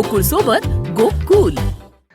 गोकुळ सोबत गोकुल.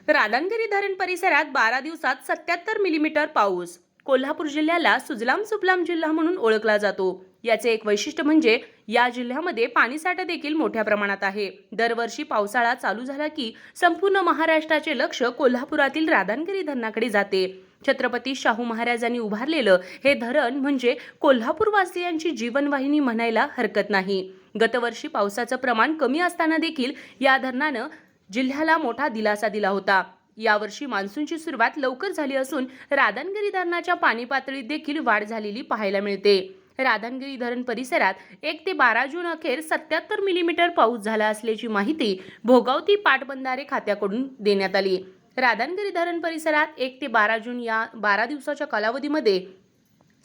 राधानगिरी धरण परिसरात बारा दिवसात सत्याहत्तर मिलीमीटर पाऊस. कोल्हापूर जिल्ह्याला सुजलाम सुफलाम जिल्हा म्हणून ओळखला जातो. याचे एक वैशिष्ट्य म्हणजे या जिल्ह्यामध्ये पाणीसाठा देखील मोठ्या प्रमाणात आहे. दरवर्षी पावसाळा चालू झाला की संपूर्ण महाराष्ट्राचे लक्ष कोल्हापुरातील राधानगिरी धरणाकडे जाते. छत्रपती शाहू महाराजांनी उभारलेलं हे धरण म्हणजे कोल्हापूरवासियांची जीवनवाहिनी म्हणायला हरकत नाही. गतवर्षी पावसाचं प्रमाण कमी असताना देखील या धरणानं जिल्ह्याला मोठा दिलासा दिला होता. यावर्षी मान्सूनची सुरुवात लवकर झाली असून राधानगिरी धरणाच्या पाणी पातळीत देखील वाढ झालेली पाहायला मिळते. राधानगिरी धरण परिसरात एक ते बारा जून अखेर सत्याहत्तर मिलीमीटर पाऊस झाला असल्याची माहिती भोगावती पाटबंधारे खात्याकडून देण्यात आली. राधानगिरी धरण परिसरात एक ते बारा जून या बारा दिवसाच्या कालावधीमध्ये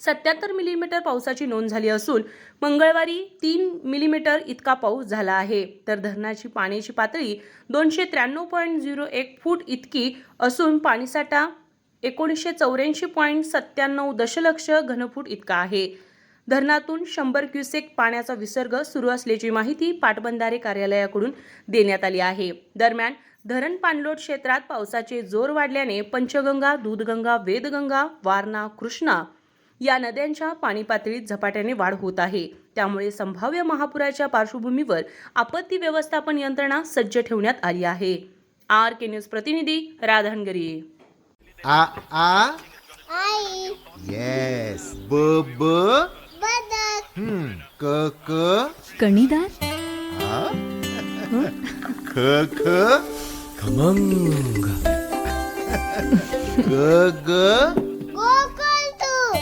सत्याहत्तर मिलीमीटर पावसाची नोंद झाली असून मंगळवारी तीन मिलीमीटर इतका पाऊस झाला आहे. तर धरणाची पाण्याची पातळी दोनशे त्र्याण्णव पॉईंट झिरो एक फूट इतकी असून पाणीसाठा एकोणीसशे चौऱ्याऐंशी पॉईंट सत्त्याण्णव दशलक्ष घनफूट इतका आहे. धरणातून शंभर क्युसेक पाण्याचा विसर्ग सुरू असल्याची माहिती पाटबंधारे कार्यालयाकडून देण्यात आली आहे. दरम्यान धरण पाणलोट क्षेत्रात पावसाचे जोर वाढल्याने पंचगंगा दूधगंगा वेदगंगा वारणा कृष्णा या नद्यांच्या पाणी पातळीत झपाट्याने वाढ होत आहे. त्यामुळे संभाव्य महापुराच्या पार्श्वभूमीवर आपत्ती व्यवस्थापन यंत्रणा सज्ज ठेवण्यात आली आहे. आर के न्यूज प्रतिनिधी राधानगरी. आ आ? आई. येस ब ब? बदक. हम्म. क क? कणीदार आ? ख ख? खमंग. ग ग?